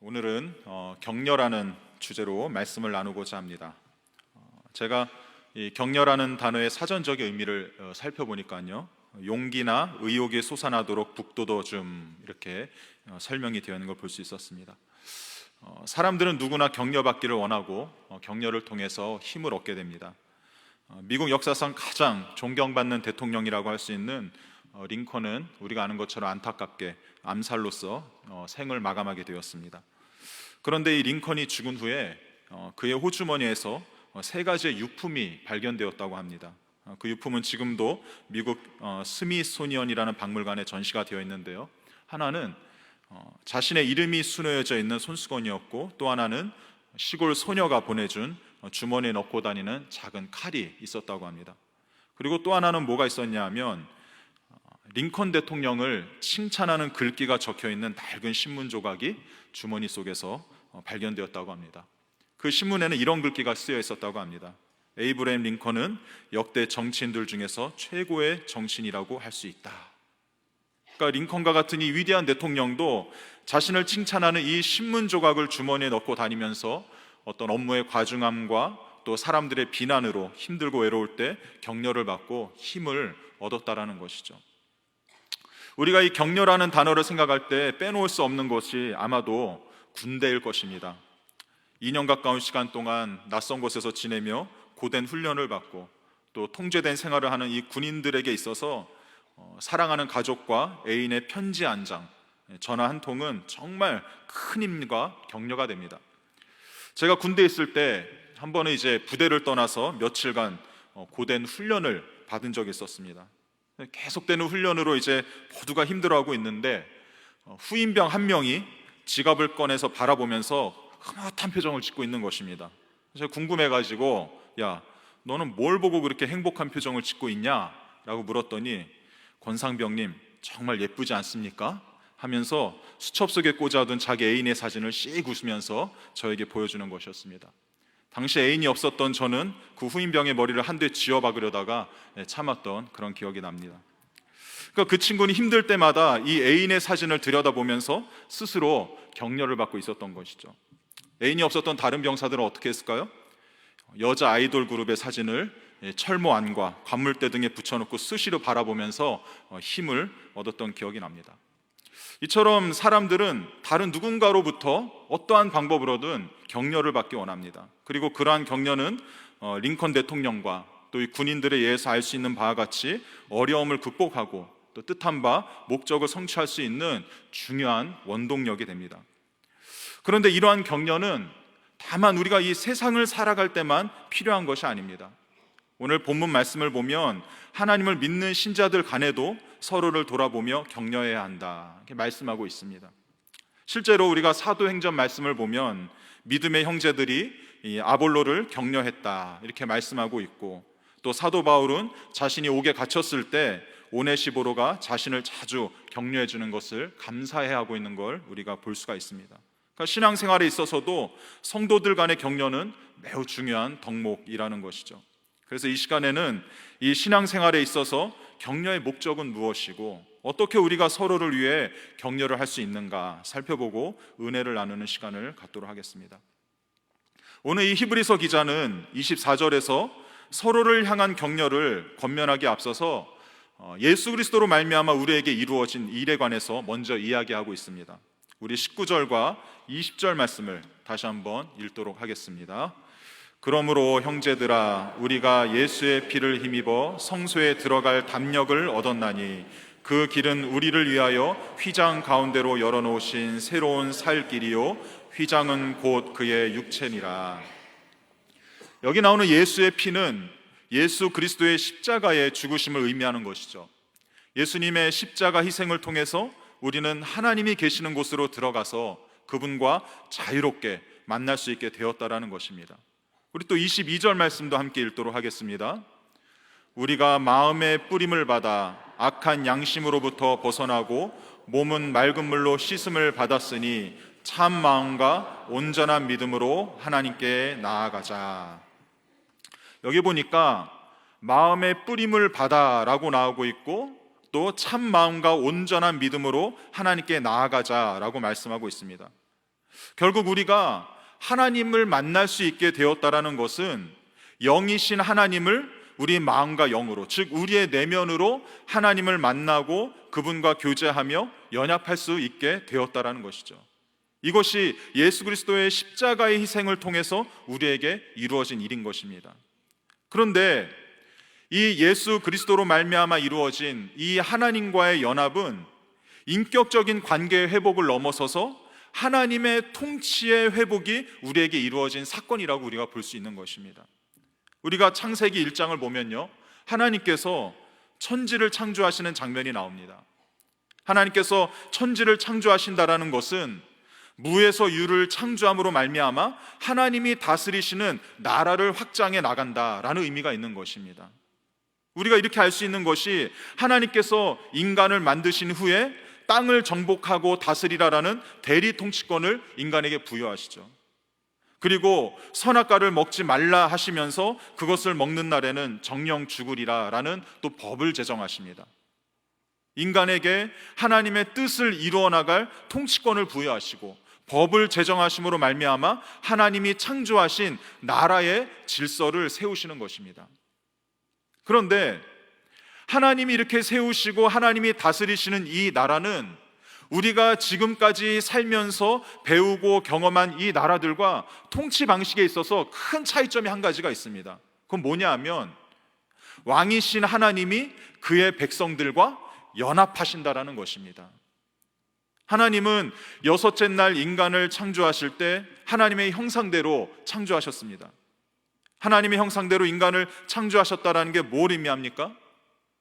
오늘은 어, 격려라는 주제로 말씀을 나누고자 합니다. 어, 제가 이 격려라는 단어의 사전적인 의미를 어, 살펴보니까요, 용기나 의욕이 솟아나도록 북돋워 줌 이렇게 어, 설명이 되어 있는 걸 볼 수 있었습니다. 어, 사람들은 누구나 격려받기를 원하고 어, 격려를 통해서 힘을 얻게 됩니다. 어, 미국 역사상 가장 존경받는 대통령이라고 할 수 있는 어, 링컨은 우리가 아는 것처럼 안타깝게 암살로서 어, 생을 마감하게 되었습니다. 그런데 이 링컨이 죽은 후에 어, 그의 호주머니에서 어, 세 가지의 유품이 발견되었다고 합니다. 어, 그 유품은 지금도 미국 어, 스미소니언이라는 박물관에 전시가 되어 있는데요. 하나는 어, 자신의 이름이 수놓여져 있는 손수건이었고 또 하나는 시골 소녀가 보내준 어, 주머니에 넣고 다니는 작은 칼이 있었다고 합니다. 그리고 또 하나는 뭐가 있었냐면 어, 링컨 대통령을 칭찬하는 글귀가 적혀 있는 낡은 신문 조각이 주머니 속에서 어, 발견되었다고 합니다. 그 신문에는 이런 글귀가 쓰여 있었다고 합니다. 에이브레임 링컨은 역대 정치인들 중에서 최고의 정치인이라고 할 수 있다. 그러니까 링컨과 같은 이 위대한 대통령도 자신을 칭찬하는 이 신문 조각을 주머니에 넣고 다니면서 어떤 업무의 과중함과 또 사람들의 비난으로 힘들고 외로울 때 격려를 받고 힘을 얻었다라는 것이죠. 우리가 이 격려라는 단어를 생각할 때 빼놓을 수 없는 것이 아마도 군대일 것입니다. 2년 가까운 시간 동안 낯선 곳에서 지내며 고된 훈련을 받고 또 통제된 생활을 하는 이 군인들에게 있어서 어, 사랑하는 가족과 애인의 편지 한 장, 전화 한 통은 정말 큰 힘과 격려가 됩니다. 제가 군대에 있을 때 한 번은 이제 부대를 떠나서 며칠간 어, 고된 훈련을 받은 적이 있었습니다. 계속되는 훈련으로 이제 모두가 힘들어하고 있는데 어, 후임병 한 명이 지갑을 꺼내서 바라보면서 흐뭇한 표정을 짓고 있는 것입니다. 제가 궁금해가지고 야 너는 뭘 보고 그렇게 행복한 표정을 짓고 있냐?라고 물었더니 권상병님 정말 예쁘지 않습니까? 하면서 수첩 속에 꽂아둔 자기 애인의 사진을 씩 웃으면서 저에게 보여주는 것이었습니다. 당시 애인이 없었던 저는 그 후임병의 머리를 한 대 쥐어 박으려다가 예, 참았던 그런 기억이 납니다. 그러니까 그 친구는 힘들 때마다 이 애인의 사진을 들여다보면서 스스로 격려를 받고 있었던 것이죠. 애인이 없었던 다른 병사들은 어떻게 했을까요? 여자 아이돌 그룹의 사진을 예, 철모 안과 관물대 등에 붙여놓고 수시로 바라보면서 어, 힘을 얻었던 기억이 납니다. 이처럼 사람들은 다른 누군가로부터 어떠한 방법으로든 격려를 받기 원합니다. 그리고 그러한 격려는 어, 링컨 대통령과 또 이 군인들에 의해서 알 수 있는 바와 같이 어려움을 극복하고 또 뜻한 바 목적을 성취할 수 있는 중요한 원동력이 됩니다. 그런데 이러한 격려는 다만 우리가 이 세상을 살아갈 때만 필요한 것이 아닙니다. 오늘 본문 말씀을 보면 하나님을 믿는 신자들 간에도 서로를 돌아보며 격려해야 한다. 이렇게 말씀하고 있습니다. 실제로 우리가 사도행전 말씀을 보면 믿음의 형제들이 이 아볼로를 격려했다. 이렇게 말씀하고 있고 또 사도 바울은 자신이 옥에 갇혔을 때 오네시보로가 자신을 자주 격려해 주는 것을 감사해 하고 있는 걸 우리가 볼 수가 있습니다. 그러니까 신앙생활에 있어서도 성도들 간의 격려는 매우 중요한 덕목이라는 것이죠. 그래서 이 시간에는 이 신앙생활에 있어서 격려의 목적은 무엇이고 어떻게 우리가 서로를 위해 격려를 할 수 있는가 살펴보고 은혜를 나누는 시간을 갖도록 하겠습니다. 오늘 이 히브리서 기자는 24절에서 서로를 향한 격려를 권면하기 앞서서 어, 예수 그리스도로 말미암아 우리에게 이루어진 일에 관해서 먼저 이야기하고 있습니다. 우리 19절과 20절 말씀을 다시 한번 읽도록 하겠습니다. 그러므로 형제들아 우리가 예수의 피를 힘입어 성소에 들어갈 담력을 얻었나니 그 길은 우리를 위하여 휘장 가운데로 열어 놓으신 새로운 살 길이요 휘장은 곧 그의 육체니라. 여기 나오는 예수의 피는 예수 그리스도의 십자가의 죽으심을 의미하는 것이죠. 예수님의 십자가 희생을 통해서 우리는 하나님이 계시는 곳으로 들어가서 그분과 자유롭게 만날 수 있게 되었다라는 것입니다 우리 또 22절 말씀도 함께 읽도록 하겠습니다. 우리가 마음의 뿌림을 받아 악한 양심으로부터 벗어나고 몸은 맑은 물로 씻음을 받았으니 참 마음과 온전한 믿음으로 하나님께 나아가자. 여기 보니까 마음의 뿌림을 받아라고 나오고 있고 또 참 마음과 온전한 믿음으로 하나님께 나아가자라고 말씀하고 있습니다. 결국 우리가 하나님을 만날 수 있게 되었다라는 것은 영이신 하나님을 우리 마음과 영으로, 즉 우리의 내면으로 하나님을 만나고 그분과 교제하며 연합할 수 있게 되었다라는 것이죠. 이것이 예수 그리스도의 십자가의 희생을 통해서 우리에게 이루어진 일인 것입니다. 그런데 이 예수 그리스도로 말미암아 이루어진 이 하나님과의 연합은 인격적인 관계의 회복을 넘어서서 하나님의 통치의 회복이 우리에게 이루어진 사건이라고 우리가 볼 수 있는 것입니다. 우리가 창세기 1장을 보면요. 하나님께서 천지를 창조하시는 장면이 나옵니다. 하나님께서 천지를 창조하신다라는 것은 무에서 유를 창조함으로 말미암아 하나님이 다스리시는 나라를 확장해 나간다라는 의미가 있는 것입니다. 우리가 이렇게 알 수 있는 것이 하나님께서 인간을 만드신 후에 땅을 정복하고 다스리라라는 대리 통치권을 인간에게 부여하시죠. 그리고 선악과를 먹지 말라 하시면서 그것을 먹는 날에는 정령 죽으리라라는 또 법을 제정하십니다. 인간에게 하나님의 뜻을 이루어 나갈 통치권을 부여하시고 법을 제정하심으로 말미암아 하나님이 창조하신 나라의 질서를 세우시는 것입니다. 그런데 하나님이 이렇게 세우시고 하나님이 다스리시는 이 나라는 우리가 지금까지 살면서 배우고 경험한 이 나라들과 통치 방식에 있어서 큰 차이점이 한 가지가 있습니다. 그건 뭐냐 하면 왕이신 하나님이 그의 백성들과 연합하신다라는 것입니다. 하나님은 여섯째 날 인간을 창조하실 때 하나님의 형상대로 창조하셨습니다. 하나님의 형상대로 인간을 창조하셨다라는 게 뭘 의미합니까?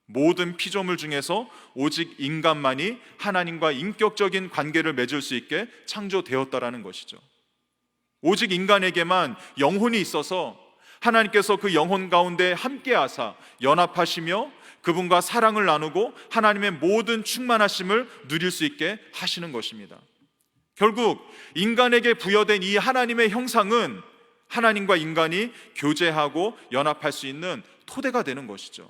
모든 피조물 중에서 오직 인간만이 하나님과 인격적인 관계를 맺을 수 있게 창조되었다라는 것이죠. 오직 인간에게만 영혼이 있어서 하나님께서 그 영혼 가운데 함께 하사 연합하시며 그분과 사랑을 나누고 하나님의 모든 충만하심을 누릴 수 있게 하시는 것입니다. 결국 인간에게 부여된 이 하나님의 형상은 하나님과 인간이 교제하고 연합할 수 있는 토대가 되는 것이죠.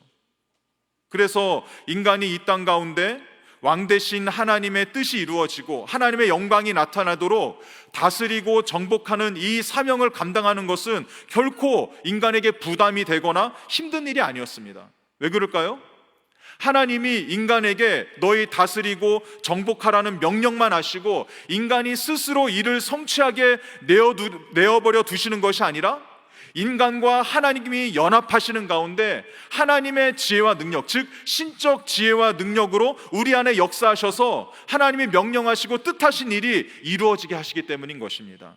그래서 인간이 이 땅 가운데 왕 대신 하나님의 뜻이 이루어지고 하나님의 영광이 나타나도록 다스리고 정복하는 이 사명을 감당하는 것은 결코 인간에게 부담이 되거나 힘든 일이 아니었습니다. 왜 그럴까요? 하나님이 인간에게 너희 다스리고 정복하라는 명령만 하시고 인간이 스스로 이를 성취하게 내어버려 두시는 것이 아니라 인간과 하나님이 연합하시는 가운데 하나님의 지혜와 능력, 즉 신적 지혜와 능력으로 우리 안에 역사하셔서 하나님이 명령하시고 뜻하신 일이 이루어지게 하시기 때문인 것입니다.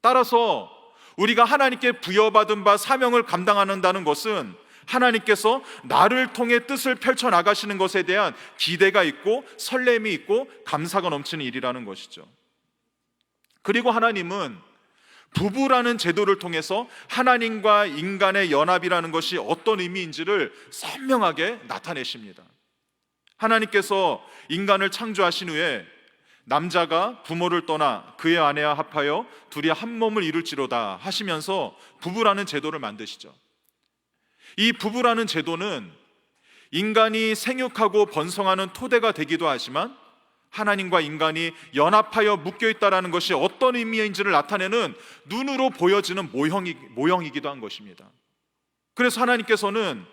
따라서 우리가 하나님께 부여받은 바 사명을 감당한다는 것은 하나님께서 나를 통해 뜻을 펼쳐 나가시는 것에 대한 기대가 있고 설렘이 있고 감사가 넘치는 일이라는 것이죠. 그리고 하나님은 부부라는 제도를 통해서 하나님과 인간의 연합이라는 것이 어떤 의미인지를 선명하게 나타내십니다. 하나님께서 인간을 창조하신 후에 남자가 부모를 떠나 그의 아내와 합하여 둘이 한 몸을 이룰지로다 하시면서 부부라는 제도를 만드시죠. 이 부부라는 제도는 인간이 생육하고 번성하는 토대가 되기도 하지만 하나님과 인간이 연합하여 묶여 있다라는 것이 어떤 의미인지를 나타내는 눈으로 보여지는 모형이, 모형이기도 한 것입니다. 그래서 하나님께서는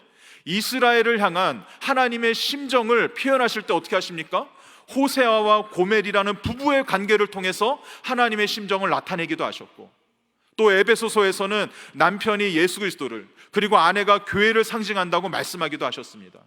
이스라엘을 향한 하나님의 심정을 표현하실 때 어떻게 하십니까? 호세아와 고멜이라는 부부의 관계를 통해서 하나님의 심정을 나타내기도 하셨고 또 에베소서에서는 남편이 예수 그리스도를 그리고 아내가 교회를 상징한다고 말씀하기도 하셨습니다.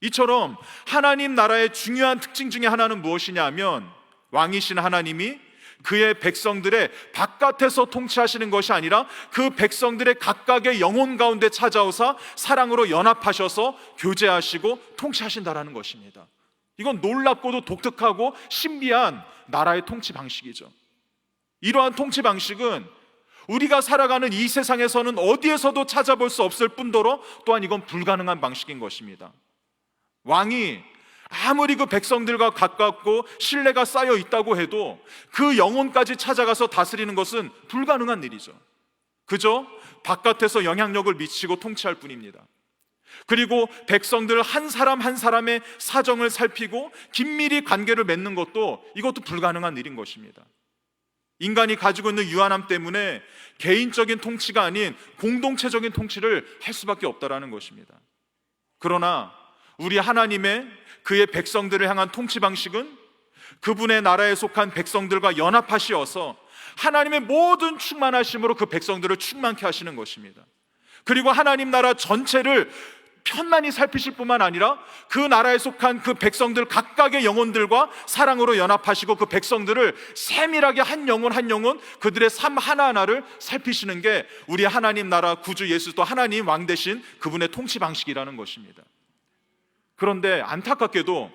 이처럼 하나님 나라의 중요한 특징 중에 하나는 무엇이냐 하면 왕이신 하나님이 그의 백성들의 바깥에서 통치하시는 것이 아니라 그 백성들의 각각의 영혼 가운데 찾아오사 사랑으로 연합하셔서 교제하시고 통치하신다라는 것입니다. 이건 놀랍고도 독특하고 신비한 나라의 통치 방식이죠. 이러한 통치 방식은 우리가 살아가는 이 세상에서는 어디에서도 찾아볼 수 없을 뿐더러 또한 이건 불가능한 방식인 것입니다. 왕이 아무리 그 백성들과 가깝고 신뢰가 쌓여 있다고 해도 그 영혼까지 찾아가서 다스리는 것은 불가능한 일이죠. 그저 바깥에서 영향력을 미치고 통치할 뿐입니다. 그리고 백성들 한 사람 한 사람의 사정을 살피고 긴밀히 관계를 맺는 것도 이것도 불가능한 일인 것입니다. 인간이 가지고 있는 유한함 때문에 개인적인 통치가 아닌 공동체적인 통치를 할 수밖에 없다라는 것입니다. 그러나 우리 하나님의 그의 백성들을 향한 통치 방식은 그분의 나라에 속한 백성들과 연합하시어서 하나님의 모든 충만하심으로 그 백성들을 충만케 하시는 것입니다. 그리고 하나님 나라 전체를 편만히 살피실 뿐만 아니라 그 나라에 속한 그 백성들 각각의 영혼들과 사랑으로 연합하시고 그 백성들을 세밀하게 한 영혼 한 영혼 그들의 삶 하나하나를 살피시는 게 우리 하나님 나라 구주 예수 또 하나님 왕 대신 그분의 통치 방식이라는 것입니다. 그런데 안타깝게도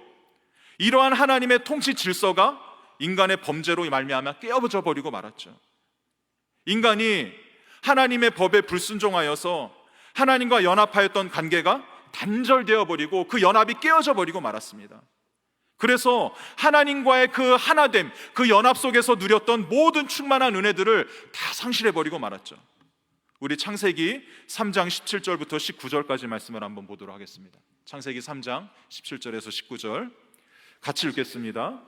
이러한 하나님의 통치 질서가 인간의 범죄로 말미암아 깨어져 버리고 말았죠. 인간이 하나님의 법에 불순종하여서 하나님과 연합하였던 관계가 단절되어 버리고 그 연합이 깨어져 버리고 말았습니다. 그래서 하나님과의 그 하나됨, 그 연합 속에서 누렸던 모든 충만한 은혜들을 다 상실해 버리고 말았죠. 우리 창세기 3장 17절부터 19절까지 말씀을 한번 보도록 하겠습니다. 창세기 3장 17절에서 19절 같이 읽겠습니다.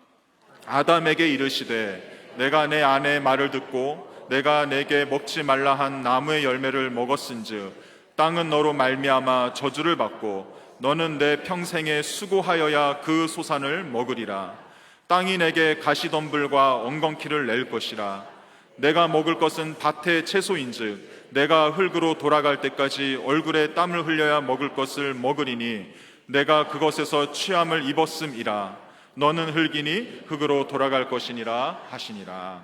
아담에게 이르시되 내가 내 아내의 말을 듣고 내가 내게 먹지 말라 한 나무의 열매를 먹었은즉 땅은 너로 말미암아 저주를 받고 너는 내 평생에 수고하여야 그 소산을 먹으리라 땅이 내게 가시덤불과 엉겅퀴를 낼 것이라 내가 먹을 것은 밭의 채소인즉 내가 흙으로 돌아갈 때까지 얼굴에 땀을 흘려야 먹을 것을 먹으리니 내가 그것에서 취함을 입었음이라 너는 흙이니 흙으로 돌아갈 것이니라 하시니라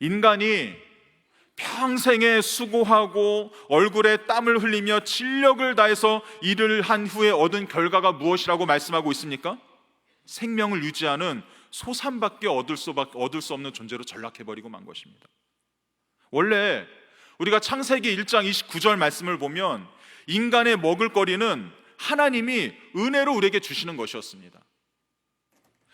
인간이 평생에 수고하고 얼굴에 땀을 흘리며 진력을 다해서 일을 한 후에 얻은 결과가 무엇이라고 말씀하고 있습니까? 생명을 유지하는 소산밖에 얻을 수, 없는 존재로 전락해버리고 만 것입니다. 원래 우리가 창세기 1장 29절 말씀을 보면 인간의 먹을 거리는 하나님이 은혜로 우리에게 주시는 것이었습니다.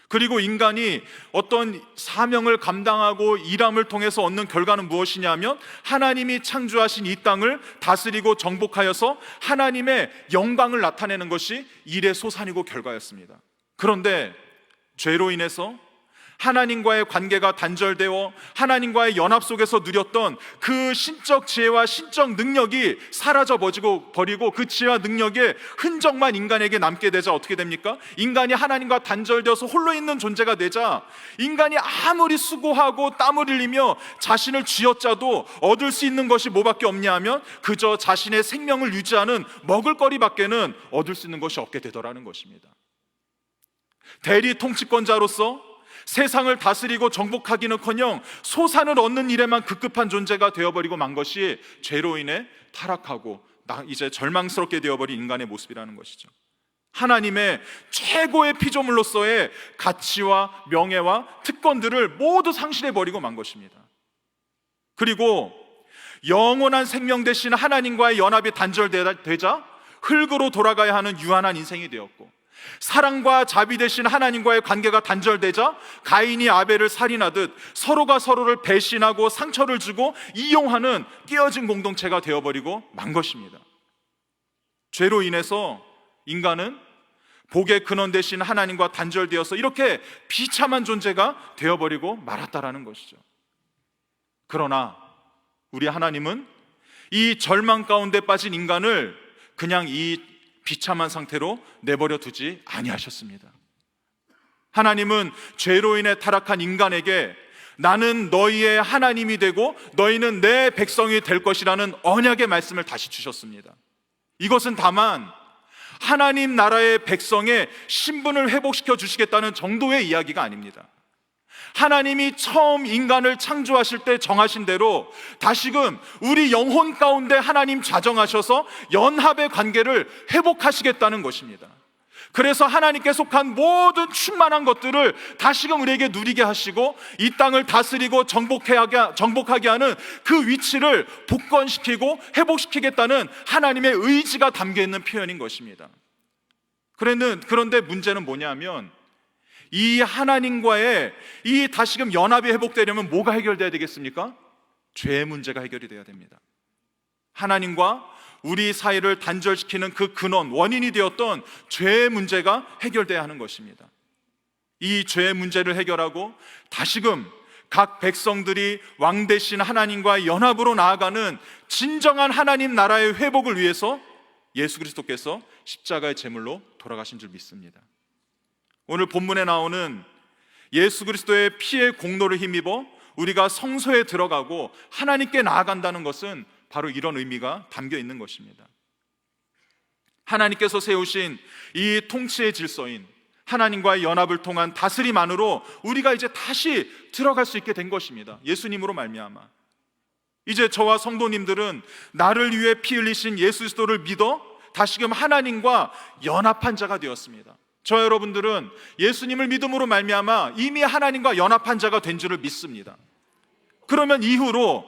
그리고 인간이 어떤 사명을 감당하고 일함을 통해서 얻는 결과는 무엇이냐면 하나님이 창조하신 이 땅을 다스리고 정복하여서 하나님의 영광을 나타내는 것이 일의 소산이고 결과였습니다. 그런데 죄로 인해서 하나님과의 관계가 단절되어 하나님과의 연합 속에서 누렸던 그 신적 지혜와 신적 능력이 사라져 버리고 그 지혜와 능력의 흔적만 인간에게 남게 되자 어떻게 됩니까? 인간이 하나님과 단절되어서 홀로 있는 존재가 되자 인간이 아무리 수고하고 땀을 흘리며 자신을 쥐어짜도 얻을 수 있는 것이 뭐밖에 없냐 하면 그저 자신의 생명을 유지하는 먹을거리밖에는 얻을 수 있는 것이 없게 되더라는 것입니다. 대리 통치권자로서 세상을 다스리고 정복하기는커녕 소산을 얻는 일에만 급급한 존재가 되어버리고 만 것이 죄로 인해 타락하고 이제 절망스럽게 되어버린 인간의 모습이라는 것이죠. 하나님의 최고의 피조물로서의 가치와 명예와 특권들을 모두 상실해 버리고 만 것입니다. 그리고 영원한 생명 대신 하나님과의 연합이 단절되자 흙으로 돌아가야 하는 유한한 인생이 되었고 사랑과 자비 대신 하나님과의 관계가 단절되자 가인이 아벨을 살인하듯 서로가 서로를 배신하고 상처를 주고 이용하는 깨어진 공동체가 되어버리고 만 것입니다. 죄로 인해서 인간은 복의 근원 대신 하나님과 단절되어서 이렇게 비참한 존재가 되어버리고 말았다라는 것이죠. 그러나 우리 하나님은 이 절망 가운데 빠진 인간을 그냥 이 비참한 상태로 내버려 두지 아니하셨습니다. 하나님은 죄로 인해 타락한 인간에게 나는 너희의 하나님이 되고 너희는 내 백성이 될 것이라는 언약의 말씀을 다시 주셨습니다. 이것은 다만 하나님 나라의 백성의 신분을 회복시켜 주시겠다는 정도의 이야기가 아닙니다. 하나님이 처음 인간을 창조하실 때 정하신 대로 다시금 우리 영혼 가운데 하나님 자정하셔서 연합의 관계를 회복하시겠다는 것입니다. 그래서 하나님께 속한 모든 충만한 것들을 다시금 우리에게 누리게 하시고 이 땅을 다스리고 정복하게, 정복하게 하는 그 위치를 복권시키고 회복시키겠다는 하나님의 의지가 담겨 있는 표현인 것입니다. 그런데 문제는 뭐냐면 이 하나님과의 이 다시금 연합이 회복되려면 뭐가 해결돼야 되겠습니까? 죄의 문제가 해결이 돼야 됩니다. 하나님과 우리 사이를 단절시키는 그 근원, 원인이 되었던 죄의 문제가 해결돼야 하는 것입니다. 이 죄의 문제를 해결하고 다시금 각 백성들이 왕 대신 하나님과 연합으로 나아가는 진정한 하나님 나라의 회복을 위해서 예수 그리스도께서 십자가의 제물로 돌아가신 줄 믿습니다. 오늘 본문에 나오는 예수 그리스도의 피의 공로를 힘입어 우리가 성소에 들어가고 하나님께 나아간다는 것은 바로 이런 의미가 담겨 있는 것입니다. 하나님께서 세우신 이 통치의 질서인 하나님과의 연합을 통한 다스림 안으로 우리가 이제 다시 들어갈 수 있게 된 것입니다. 예수님으로 말미암아. 이제 저와 성도님들은 나를 위해 피 흘리신 예수 그리스도를 믿어 다시금 하나님과 연합한 자가 되었습니다. 저 여러분들은 예수님을 믿음으로 말미암아 이미 하나님과 연합한 자가 된 줄을 믿습니다. 그러면 이후로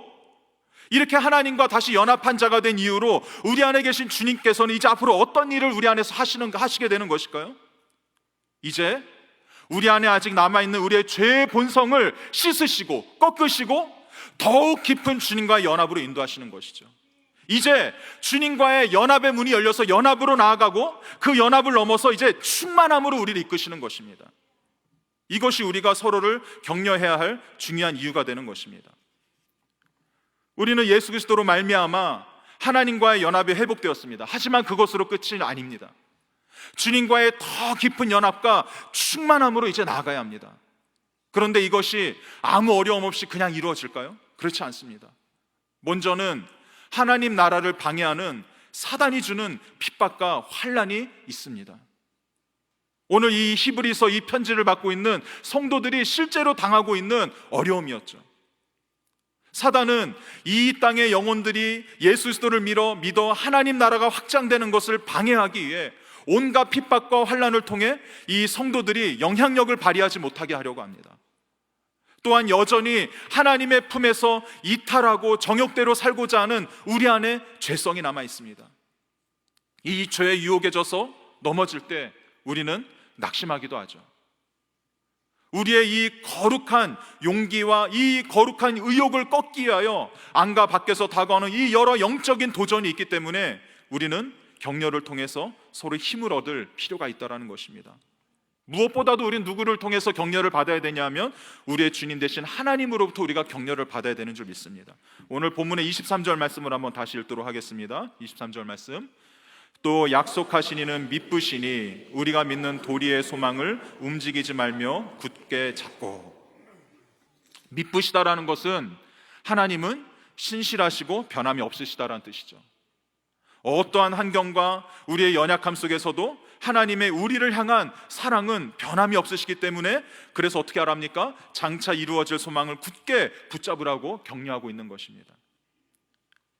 이렇게 하나님과 다시 연합한 자가 된 이후로 우리 안에 계신 주님께서는 이제 앞으로 어떤 일을 우리 안에서 하시는 하시게 되는 것일까요? 이제 우리 안에 아직 남아 있는 우리의 죄의 본성을 씻으시고 꺾으시고 더욱 깊은 주님과의 연합으로 인도하시는 것이죠. 이제 주님과의 연합의 문이 열려서 연합으로 나아가고 그 연합을 넘어서 이제 충만함으로 우리를 이끄시는 것입니다. 이것이 우리가 서로를 격려해야 할 중요한 이유가 되는 것입니다. 우리는 예수 그리스도로 말미암아 하나님과의 연합이 회복되었습니다. 하지만 그것으로 끝이 아닙니다. 주님과의 더 깊은 연합과 충만함으로 이제 나아가야 합니다. 그런데 이것이 아무 어려움 없이 그냥 이루어질까요? 그렇지 않습니다. 먼저는 하나님 나라를 방해하는 사단이 주는 핍박과 환란이 있습니다. 오늘 이 히브리서 이 편지를 받고 있는 성도들이 실제로 당하고 있는 어려움이었죠. 사단은 이 땅의 영혼들이 예수 그리스도를 믿어 믿어 하나님 나라가 확장되는 것을 방해하기 위해 온갖 핍박과 환란을 통해 이 성도들이 영향력을 발휘하지 못하게 하려고 합니다. 또한 여전히 하나님의 품에서 이탈하고 정욕대로 살고자 하는 우리 안에 죄성이 남아 있습니다. 이 죄의 유혹에 져서 넘어질 때 우리는 낙심하기도 하죠. 우리의 이 거룩한 용기와 이 거룩한 의욕을 꺾기 위하여 안과 밖에서 다가오는 이 여러 영적인 도전이 있기 때문에 우리는 격려를 통해서 서로 힘을 얻을 필요가 있다라는 것입니다. 무엇보다도 우리는 누구를 통해서 격려를 받아야 되냐면 우리의 주님 대신 하나님으로부터 우리가 격려를 받아야 되는 줄 믿습니다. 오늘 본문의 23절 말씀을 한번 다시 읽도록 하겠습니다. 23절 말씀. 또 약속하시니는 믿으시니 우리가 믿는 도리의 소망을 움직이지 말며 굳게 잡고 믿으시다라는 것은 하나님은 신실하시고 변함이 없으시다라는 뜻이죠. 어떠한 환경과 우리의 연약함 속에서도 하나님의 우리를 향한 사랑은 변함이 없으시기 때문에 그래서 어떻게 하랍니까? 장차 이루어질 소망을 굳게 붙잡으라고 격려하고 있는 것입니다.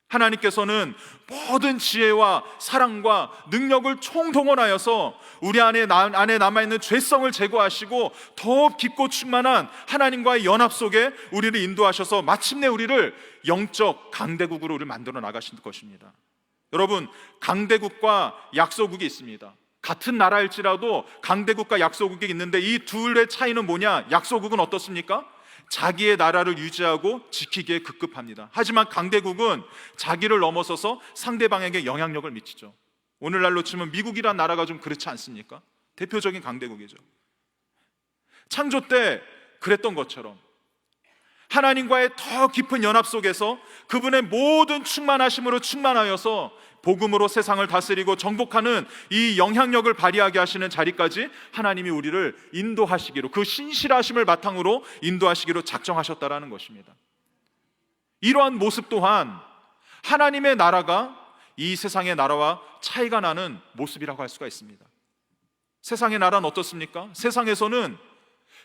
하나님께서는 모든 지혜와 사랑과 능력을 총동원하여서 우리 안에, 안에 남아있는 죄성을 제거하시고 더 깊고 충만한 하나님과의 연합 속에 우리를 인도하셔서 마침내 우리를 영적 강대국으로 우리를 만들어 나가신 것입니다. 여러분, 강대국과 약소국이 있습니다. 같은 나라일지라도 강대국과 약소국이 있는데 이 둘의 차이는 뭐냐? 약소국은 어떻습니까? 자기의 나라를 유지하고 지키기에 급급합니다. 하지만 강대국은 자기를 넘어서서 상대방에게 영향력을 미치죠. 오늘날로 치면 미국이란 나라가 좀 그렇지 않습니까? 대표적인 강대국이죠. 창조 때 그랬던 것처럼 하나님과의 더 깊은 연합 속에서 그분의 모든 충만하심으로 충만하여서 복음으로 세상을 다스리고 정복하는 이 영향력을 발휘하게 하시는 자리까지 하나님이 우리를 인도하시기로 그 신실하심을 바탕으로 인도하시기로 작정하셨다라는 것입니다. 이러한 모습 또한 하나님의 나라가 이 세상의 나라와 차이가 나는 모습이라고 할 수가 있습니다. 세상의 나라는 어떻습니까? 세상에서는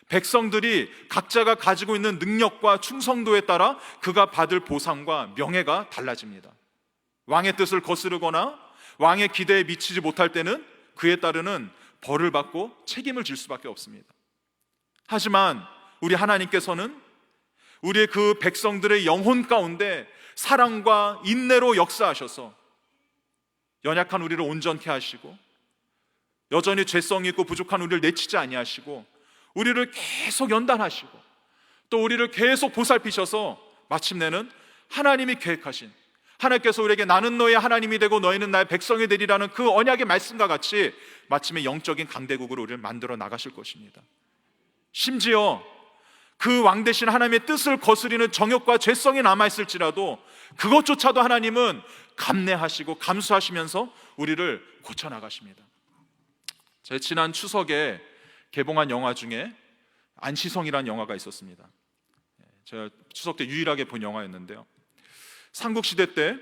백성들이 각자가 가지고 있는 능력과 충성도에 따라 그가 받을 보상과 명예가 달라집니다. 왕의 뜻을 거스르거나 왕의 기대에 미치지 못할 때는 그에 따르는 벌을 받고 책임을 질 수밖에 없습니다. 하지만 우리 하나님께서는 우리의 그 백성들의 영혼 가운데 사랑과 인내로 역사하셔서 연약한 우리를 온전케 하시고 여전히 죄성이 있고 부족한 우리를 내치지 아니하시고 우리를 계속 연단하시고 또 우리를 계속 보살피셔서 마침내는 하나님이 계획하신 하나님께서 우리에게 나는 너의 하나님이 되고 너희는 나의 백성이 되리라는 그 언약의 말씀과 같이 마침에 영적인 강대국으로 우리를 만들어 나가실 것입니다. 심지어 그 왕 대신 하나님의 뜻을 거스리는 정욕과 죄성이 남아 있을지라도 그것조차도 하나님은 감내하시고 감수하시면서 우리를 고쳐 나가십니다. 제 지난 추석에 개봉한 영화 중에 안시성이라는 영화가 있었습니다. 제가 추석 때 유일하게 본 영화였는데요. 삼국 시대 때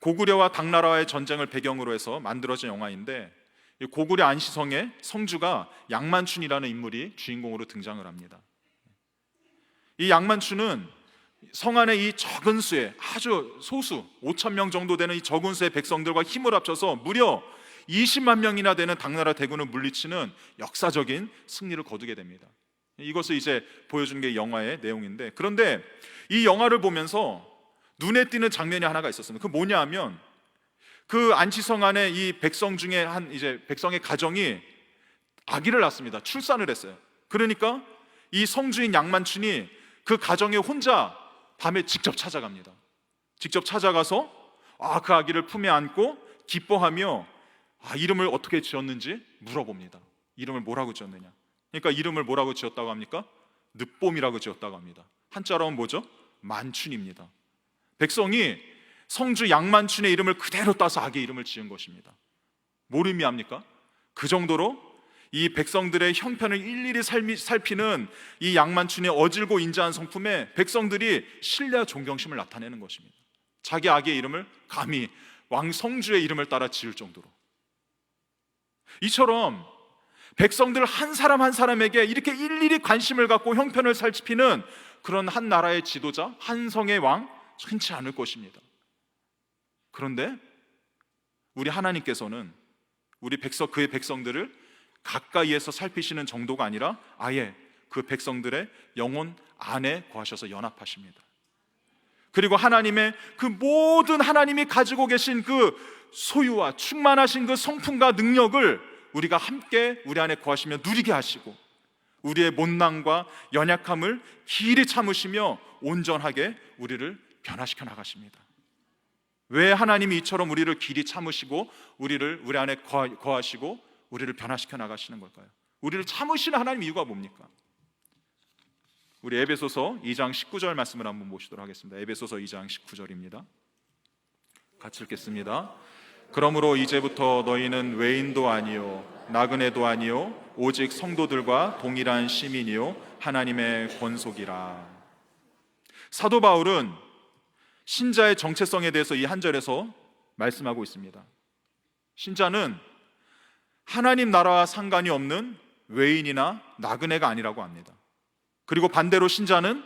고구려와 당나라와의 전쟁을 배경으로 해서 만들어진 영화인데 이 고구려 안시성의 성주가 양만춘이라는 인물이 주인공으로 등장을 합니다. 이 양만춘은 성 안의 이 적은 수의 아주 소수 5천 명 정도 되는 이 적은 수의 백성들과 힘을 합쳐서 무려 20만 명이나 되는 당나라 대군을 물리치는 역사적인 승리를 거두게 됩니다. 이것을 이제 보여주는 게 영화의 내용인데 그런데 이 영화를 보면서 눈에 띄는 장면이 하나가 있었습니다. 그 뭐냐 하면 그 안치성 안에 이 백성 중에 한 이제 백성의 가정이 아기를 낳습니다. 출산을 했어요. 그러니까 이 성주인 양만춘이 그 가정에 혼자 밤에 직접 찾아갑니다. 직접 찾아가서 아, 그 아기를 품에 안고 기뻐하며 아, 이름을 어떻게 지었는지 물어봅니다. 이름을 뭐라고 지었느냐? 그러니까 이름을 뭐라고 지었다고 합니까? 늦봄이라고 지었다고 합니다. 한자로 하면 뭐죠? 만춘입니다. 백성이 성주 양만춘의 이름을 그대로 따서 아기 이름을 지은 것입니다. 뭘 의미합니까? 그 정도로 이 백성들의 형편을 일일이 살피는 이 양만춘의 어질고 인자한 성품에 백성들이 신뢰와 존경심을 나타내는 것입니다. 자기 아기의 이름을 감히 왕 성주의 이름을 따라 지을 정도로. 이처럼 백성들 한 사람 한 사람에게 이렇게 일일이 관심을 갖고 형편을 살피는 그런 한 나라의 지도자, 한 성의 왕 흔치 않을 것입니다. 그런데 우리 하나님께서는 우리 백성 그의 백성들을 가까이에서 살피시는 정도가 아니라 아예 그 백성들의 영혼 안에 거하셔서 연합하십니다. 그리고 하나님의 그 모든 하나님이 가지고 계신 그 소유와 충만하신 그 성품과 능력을 우리가 함께 우리 안에 거하시며 누리게 하시고 우리의 못난과 연약함을 길이 참으시며 온전하게 우리를 변화시켜 나가십니다. 왜 하나님이 이처럼 우리를 길이 참으시고 우리를 우리 안에 거하시고 우리를 변화시켜 나가시는 걸까요? 우리를 참으시는 하나님 이유가 뭡니까? 우리 에베소서 2장 19절 말씀을 한번 보시도록 하겠습니다. 에베소서 2장 19절입니다. 같이 읽겠습니다. 그러므로 이제부터 너희는 외인도 아니요 나그네도 아니요 오직 성도들과 동일한 시민이요 하나님의 권속이라. 사도 바울은 신자의 정체성에 대해서 이 한 절에서 말씀하고 있습니다. 신자는 하나님 나라와 상관이 없는 외인이나 나그네가 아니라고 합니다. 그리고 반대로 신자는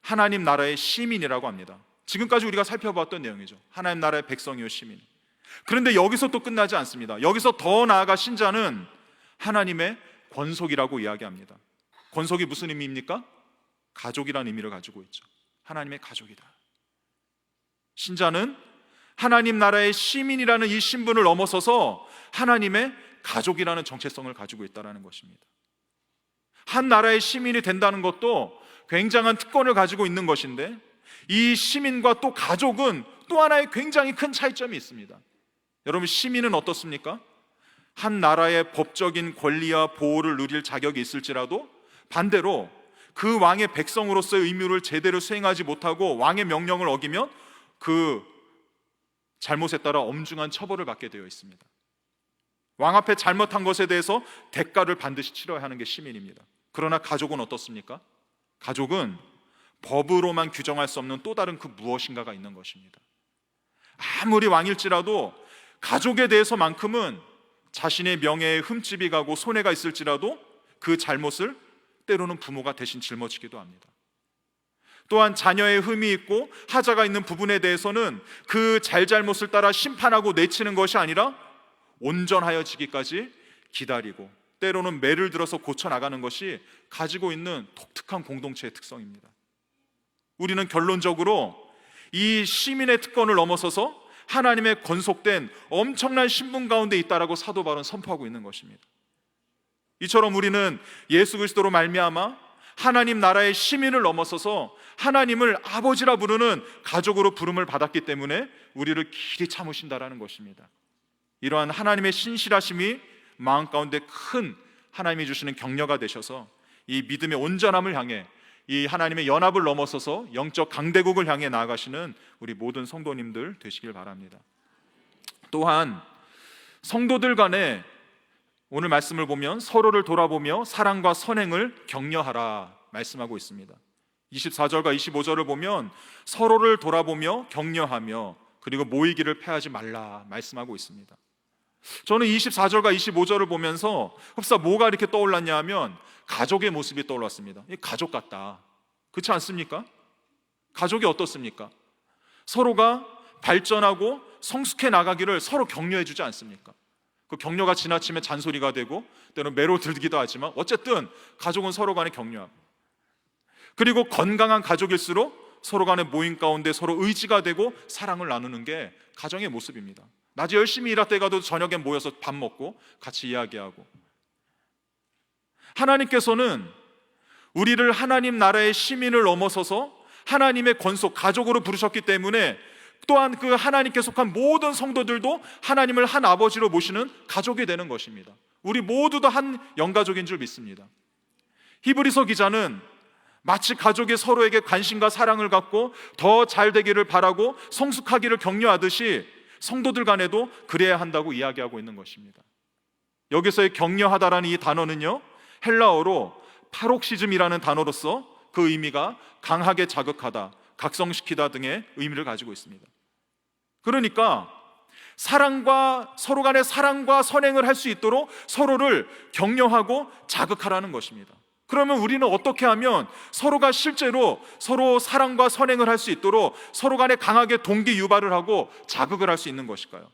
하나님 나라의 시민이라고 합니다. 지금까지 우리가 살펴봤던 내용이죠. 하나님 나라의 백성이요 시민. 그런데 여기서 또 끝나지 않습니다. 여기서 더 나아가 신자는 하나님의 권속이라고 이야기합니다. 권속이 무슨 의미입니까? 가족이라는 의미를 가지고 있죠. 하나님의 가족이다. 신자는 하나님 나라의 시민이라는 이 신분을 넘어서서 하나님의 가족이라는 정체성을 가지고 있다는 것입니다. 한 나라의 시민이 된다는 것도 굉장한 특권을 가지고 있는 것인데 이 시민과 또 가족은 또 하나의 굉장히 큰 차이점이 있습니다. 여러분 시민은 어떻습니까? 한 나라의 법적인 권리와 보호를 누릴 자격이 있을지라도 반대로 그 왕의 백성으로서의 의무를 제대로 수행하지 못하고 왕의 명령을 어기면 그 잘못에 따라 엄중한 처벌을 받게 되어 있습니다. 왕 앞에 잘못한 것에 대해서 대가를 반드시 치러야 하는 게 시민입니다. 그러나 가족은 어떻습니까? 가족은 법으로만 규정할 수 없는 또 다른 그 무엇인가가 있는 것입니다. 아무리 왕일지라도 가족에 대해서만큼은 자신의 명예에 흠집이 가고 손해가 있을지라도 그 잘못을 때로는 부모가 대신 짊어지기도 합니다. 또한 자녀의 흠이 있고 하자가 있는 부분에 대해서는 그 잘잘못을 따라 심판하고 내치는 것이 아니라 온전하여지기까지 기다리고 때로는 매를 들어서 고쳐 나가는 것이 가지고 있는 독특한 공동체의 특성입니다. 우리는 결론적으로 이 시민의 특권을 넘어서서 하나님의 건속된 엄청난 신분 가운데 있다라고 사도 바울은 선포하고 있는 것입니다. 이처럼 우리는 예수 그리스도로 말미암아 하나님 나라의 시민을 넘어서서 하나님을 아버지라 부르는 가족으로 부름을 받았기 때문에 우리를 길이 참으신다라는 것입니다. 이러한 하나님의 신실하심이 마음 가운데 큰 하나님이 주시는 격려가 되셔서 이 믿음의 온전함을 향해 이 하나님의 연합을 넘어서서 영적 강대국을 향해 나아가시는 우리 모든 성도님들 되시길 바랍니다. 또한 성도들 간에 오늘 말씀을 보면 서로를 돌아보며 사랑과 선행을 격려하라 말씀하고 있습니다. 24절과 25절을 보면 서로를 돌아보며 격려하며 그리고 모이기를 패하지 말라 말씀하고 있습니다. 저는 24절과 25절을 보면서 흡사 뭐가 이렇게 떠올랐냐 하면 가족의 모습이 떠올랐습니다. 이 가족 같다. 그렇지 않습니까? 가족이 어떻습니까? 서로가 발전하고 성숙해 나가기를 서로 격려해 주지 않습니까? 그 격려가 지나치면 잔소리가 되고 때로는 매로 들기도 하지만 어쨌든 가족은 서로 간에 격려하고 그리고 건강한 가족일수록 서로 간의 모임 가운데 서로 의지가 되고 사랑을 나누는 게 가정의 모습입니다. 낮에 열심히 일할 때 가도 저녁에 모여서 밥 먹고 같이 이야기하고 하나님께서는 우리를 하나님 나라의 시민을 넘어서서 하나님의 권속 가족으로 부르셨기 때문에 또한 그 하나님께 속한 모든 성도들도 하나님을 한 아버지로 모시는 가족이 되는 것입니다. 우리 모두도 한 영가족인 줄 믿습니다. 히브리서 기자는 마치 가족이 서로에게 관심과 사랑을 갖고 더 잘 되기를 바라고 성숙하기를 격려하듯이 성도들 간에도 그래야 한다고 이야기하고 있는 것입니다. 여기서의 격려하다라는 이 단어는요, 헬라어로 파록시즘이라는 단어로서 그 의미가 강하게 자극하다, 각성시키다 등의 의미를 가지고 있습니다. 그러니까 사랑과 서로 간의 사랑과 선행을 할 수 있도록 서로를 격려하고 자극하라는 것입니다. 그러면 우리는 어떻게 하면 서로가 실제로 서로 사랑과 선행을 할 수 있도록 서로 간에 강하게 동기 유발을 하고 자극을 할 수 있는 것일까요?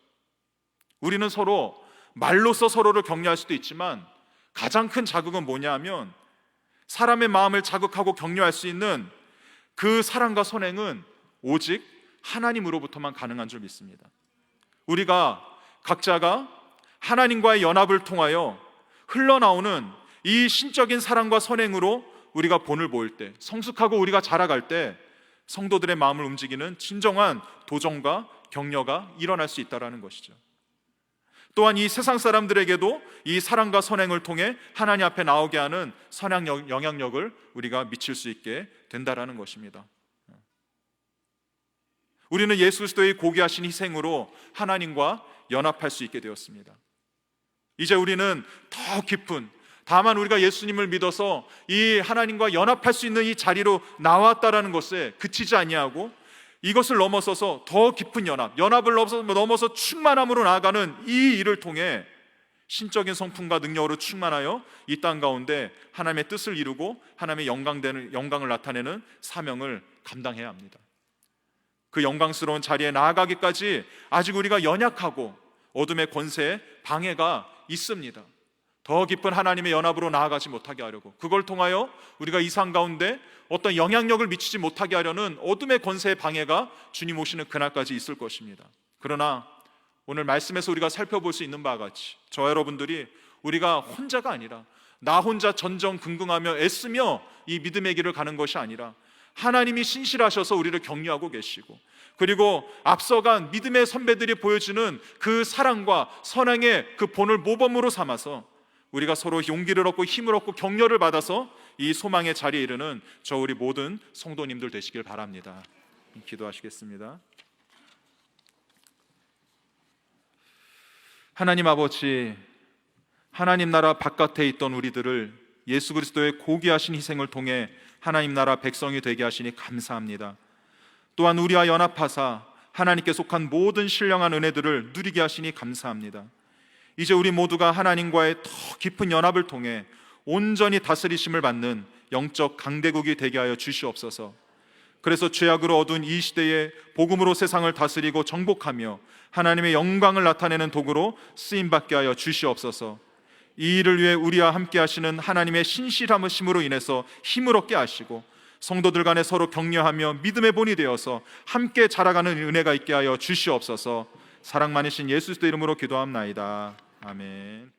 우리는 서로 말로써 서로를 격려할 수도 있지만 가장 큰 자극은 뭐냐 하면 사람의 마음을 자극하고 격려할 수 있는 그 사랑과 선행은 오직 하나님으로부터만 가능한 줄 믿습니다. 우리가 각자가 하나님과의 연합을 통하여 흘러나오는 이 신적인 사랑과 선행으로 우리가 본을 보일 때, 성숙하고 우리가 자라갈 때 성도들의 마음을 움직이는 진정한 도전과 격려가 일어날 수 있다라는 것이죠. 또한 이 세상 사람들에게도 이 사랑과 선행을 통해 하나님 앞에 나오게 하는 선한 영향력을 우리가 미칠 수 있게 된다라는 것입니다. 우리는 예수 그리스도의 고귀하신 희생으로 하나님과 연합할 수 있게 되었습니다. 이제 우리는 더 깊은 다만 우리가 예수님을 믿어서 이 하나님과 연합할 수 있는 이 자리로 나왔다라는 것에 그치지 아니하고 이것을 넘어서서 더 깊은 연합, 연합을 넘어서, 넘어서 충만함으로 나아가는 이 일을 통해 신적인 성품과 능력으로 충만하여 이 땅 가운데 하나님의 뜻을 이루고 하나님의 영광되는 영광을 나타내는 사명을 감당해야 합니다. 그 영광스러운 자리에 나아가기까지 아직 우리가 연약하고 어둠의 권세에 방해가 있습니다. 더 깊은 하나님의 연합으로 나아가지 못하게 하려고 그걸 통하여 우리가 이상 가운데 어떤 영향력을 미치지 못하게 하려는 어둠의 권세의 방해가 주님 오시는 그날까지 있을 것입니다. 그러나 오늘 말씀에서 우리가 살펴볼 수 있는 바와 같이 저 여러분들이 우리가 혼자가 아니라 나 혼자 전전긍긍하며 애쓰며 이 믿음의 길을 가는 것이 아니라 하나님이 신실하셔서 우리를 격려하고 계시고 그리고 앞서간 믿음의 선배들이 보여주는 그 사랑과 선행의 그 본을 모범으로 삼아서 우리가 서로 용기를 얻고 힘을 얻고 격려를 받아서 이 소망의 자리에 이르는 저 우리 모든 성도님들 되시길 바랍니다. 기도하시겠습니다. 하나님 아버지, 하나님 나라 바깥에 있던 우리들을 예수 그리스도의 고귀하신 희생을 통해 하나님 나라 백성이 되게 하시니 감사합니다. 또한 우리와 연합하사 하나님께 속한 모든 신령한 은혜들을 누리게 하시니 감사합니다. 이제 우리 모두가 하나님과의 더 깊은 연합을 통해 온전히 다스리심을 받는 영적 강대국이 되게 하여 주시옵소서. 그래서 죄악으로 어두운 이 시대에 복음으로 세상을 다스리고 정복하며 하나님의 영광을 나타내는 도구로 쓰임 받게 하여 주시옵소서. 이 일을 위해 우리와 함께 하시는 하나님의 신실함으로 인해서 힘을 얻게 하시고 성도들 간에 서로 격려하며 믿음의 본이 되어서 함께 자라가는 은혜가 있게 하여 주시옵소서. 사랑 많으신 예수 그리스도 이름으로 기도합나이다. 아멘.